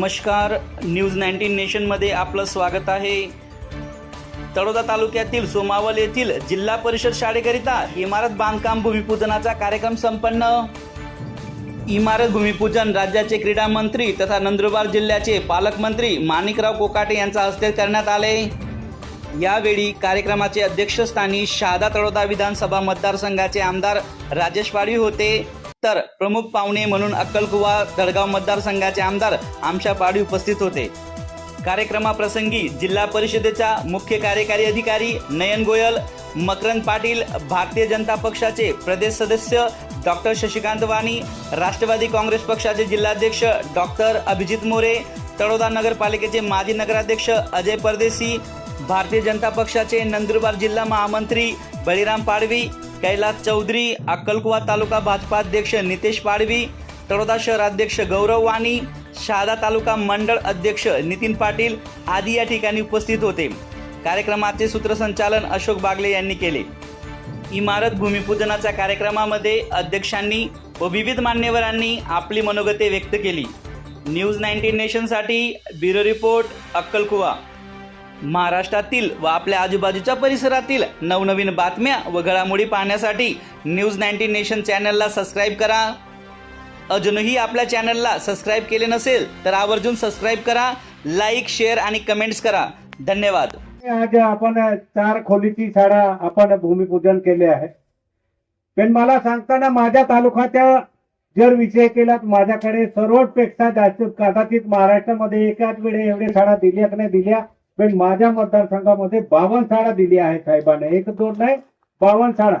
नमस्कार. News nineteen नेशनमध्ये आपलं स्वागत आहे. तळोदा तालुक्यातील सोमावल येथील जिल्हा परिषद शाळेकरिता इमारत बांधकाम भूमिपूजनाचा कार्यक्रम संपन्न. इमारत भूमिपूजन राज्याचे क्रीडा मंत्री तथा नंदुरबार जिल्ह्याचे पालकमंत्री माणिकराव कोकाटे यांच्या हस्ते करण्यात आले. यावेळी कार्यक्रमाचे अध्यक्षस्थानी शहादा तळोदा विधानसभा मतदारसंघाचे आमदार राजेश पाडवी होते. तर प्रमुख पाहुणे म्हणून अक्कलकुवा दडगाव मतदारसंघाचे आमदार आमशा पाडवी उपस्थित होते. कार्यक्रमाप्रसंगी जिल्हा परिषदेचा मुख्य कार्यकारी अधिकारी नयन गोयल मकरंद पाटील भारतीय जनता पक्षाचे प्रदेश सदस्य डॉक्टर शशिकांत वाणी राष्ट्रवादी काँग्रेस पक्षाचे जिल्हाध्यक्ष डॉक्टर अभिजित मोरे तळोदा नगरपालिकेचे माजी नगराध्यक्ष अजय परदेशी भारतीय जनता पक्षाचे नंदुरबार जिल्हा महामंत्री बळीराम पाडवी कैलास चौधरी अक्कलकुवा तालुका भाजपा अध्यक्ष नितेश पाडवी तळोदा शहराध्यक्ष गौरव वाणी शहादा तालुका मंडळ अध्यक्ष नितीन पाटील आदी या ठिकाणी उपस्थित होते. कार्यक्रमाचे सूत्रसंचालन अशोक बागले यांनी केले. इमारत भूमिपूजनाच्या कार्यक्रमामध्ये अध्यक्षांनी व विविध मान्यवरांनी आपली मनोगते व्यक्त केली. न्यूज नाईन्टीन नेशनसाठी ब्युरो रिपोर्ट अक्कलकुवा. महाराष्ट्रातील व आपल्या आजूबाजूच्या परिसरातील नवनवीन बातम्या व घडामोडी पाहण्यासाठी न्यूज नाईन्टीन नेशन चॅनलला सबस्क्राईब करा. अजूनही आपल्या चॅनलला सबस्क्राईब केले नसेल तर आवर्जून सबस्क्राईब करा लाईक शेअर आणि कमेंट्स करा. धन्यवाद. आज आपण चार खोलीची शाळा आपण भूमिपूजन केले आहे. पण मला सांगताना माझ्या तालुक्याच्या जर विषय केला तर माझ्याकडे सर्वपेक्षा जास्त कदाचित महाराष्ट्रामध्ये एकाच वेळे एवढे शाळा दिल्या की नाही दिल्या पण माझ्या मतदारसंघामध्ये बावन्न शाळा दिली आहे साहेबांना. एक दोन नाही बावन्न शाळा.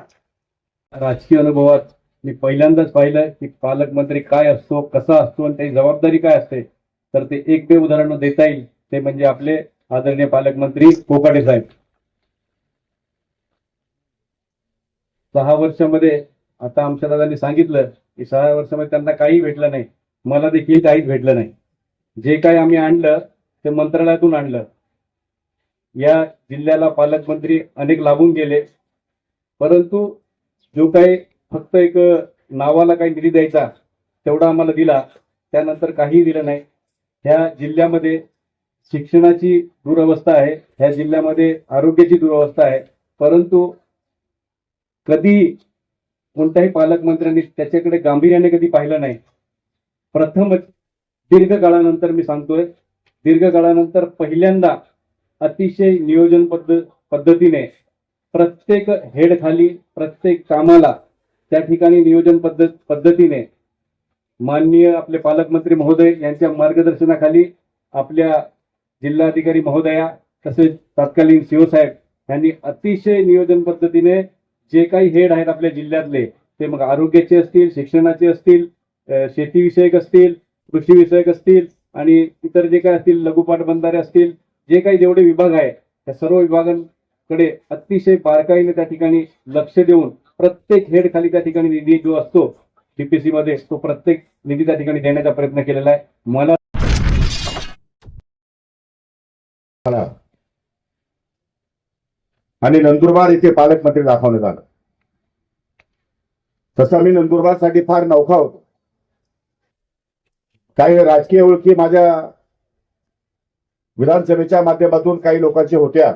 राजकीय अनुभवात मी पहिल्यांदाच पाहिलं की पालकमंत्री काय असतो कसा असतो आणि त्याची जबाबदारी काय असते. तर ते एक बे उदाहरण देता येईल. ते म्हणजे आपले आदरणीय पालकमंत्री कोकाटे साहेब. सहा वर्षामध्ये आता आमच्या दादांनी सांगितलं की सहा वर्षामध्ये त्यांना काही भेटलं नाही. मला देखील काहीच भेटलं नाही. जे काही आम्ही आणलं ते मंत्रालयातून आणलं. या जिल्ह्याला पालकमंत्री अनेक लाभून गेले. परंतु जो काही फक्त एक नावाला काही निधी द्यायचा तेवढा आम्हाला दिला त्यानंतर काहीही दिलं नाही. ह्या जिल्ह्यामध्ये शिक्षणाची दुरवस्था आहे ह्या जिल्ह्यामध्ये आरोग्याची दुरवस्था आहे. परंतु कधी कोणत्याही पालकमंत्र्यांनी त्याच्याकडे गांभीर्याने कधी पाहिलं नाही. प्रथमच दीर्घकाळानंतर मी सांगतोय दीर्घकाळानंतर पहिल्यांदा अतिशय नियोजन पद्धत पद्धतीने प्रत्येक हेड खाली प्रत्येक कामाला त्या ठिकाणी नियोजन पद्धत पद्धतीने माननीय आपले पालकमंत्री महोदय यांच्या मार्गदर्शनाखाली आपल्या जिल्हाधिकारी महोदया तसेच तत्कालीन सीओ साहेब यांनी अतिशय नियोजन पद्धतीने जे काही हेड आहेत आपल्या जिल्ह्यातले ते मग आरोग्याचे असतील शिक्षणाचे असतील शेतीविषयक असतील कृषी विषयक असतील आणि इतर जे काही असतील लघुपाट बंधारे असतील जे काही जेवढे विभाग आहे त्या सर्व विभागांकडे अतिशय बारकाईने त्या ठिकाणी लक्ष देऊन प्रत्येक हेड खाली त्या ठिकाणी निधी जो असतो डीपीसी मध्ये तो प्रत्येक निधी त्या ठिकाणी देण्याचा प्रयत्न केलेला आहे. मला आणि नंदुरबार येथे पालकमंत्री दाखवण्यात आलं. तसा मी नंदुरबारसाठी फार नौखा होतो. काही राजकीय ओळखी माझ्या विधानसभेच्या माध्यमातून काही लोकांची होत्या.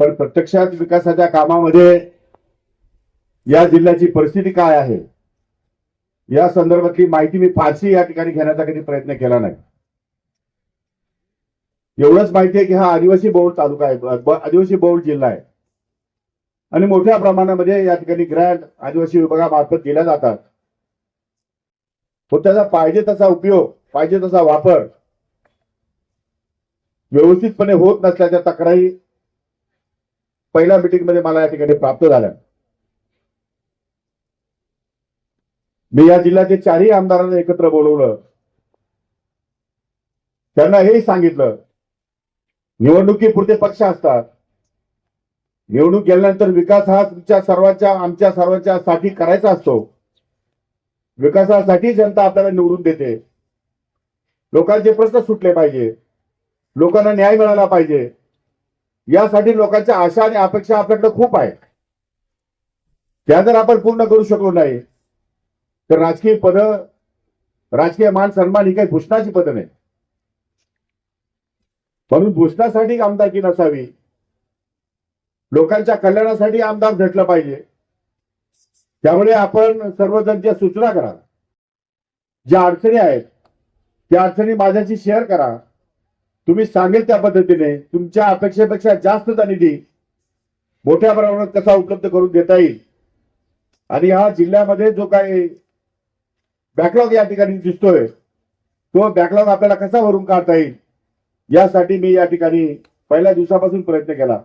पण प्रत्यक्षात विकासाच्या कामामध्ये या जिल्ह्याची परिस्थिती काय आहे? या संदर्भातली माहिती मी फारशी या ठिकाणी घेण्याचा कधी प्रयत्न केला नाही. एवढंच माहिती आहे की हा आदिवासी बहुल तालुका आहे आदिवासी बहुल जिल्हा आहे. आणि मोठ्या प्रमाणामध्ये या ठिकाणी ग्रँट आदिवासी विभागामार्फत दिल्या जातात. पण त्याचा पाहिजे तसा उपयोग पाहिजे तसा वापर व्यवस्थितपणे होत नसल्याच्या तक्रारी पहिल्या मीटिंगमध्ये मला या ठिकाणी प्राप्त झाल्या. मी या जिल्ह्याचे चारही आमदारांना एकत्र बोलवलं. त्यांना हेही सांगितलं निवडणुकीपुरते पक्ष असतात. निवडणूक गेल्यानंतर विकास हा तुमच्या सर्वांच्या आमच्या सर्वांच्या साठी करायचा असतो. विकासासाठी जनता आपल्याला निवडून देते. लोकांचे प्रश्न सुटले पाहिजे. लोकांना न्याय मिळाला पाहिजे. यासाठी लोकांच्या आशा आणि अपेक्षा आपल्याकडे खूप आहेत. त्या जर आपण पूर्ण करू शकलो नाही तर राजकीय पद राजकीय मान सन्मान ही काही भूषणाची पद नाही म्हणून भूषणासाठी आमदारकी नसावी. लोकांच्या कल्याणासाठी आमदार झटलं पाहिजे. त्यामुळे आपण सर्वजण ज्या सूचना करा ज्या अडचणी आहेत त्या अडचणी माझ्याशी शेअर करा. तुम्ही सांगेल त्या पद्धतीने तुमच्या अपेक्षेपेक्षा जास्त निधी मोठ्या प्रमाणात कसा उपलब्ध करून देता येईल? आणि हा जिल्ह्यामध्ये जो काही बॅकलॉग या ठिकाणी दिसतोय तो बॅकलॉग आपल्याला कसा भरून काढता येईल? यासाठी मी या ठिकाणी पहिल्या दिवसापासून प्रयत्न केला.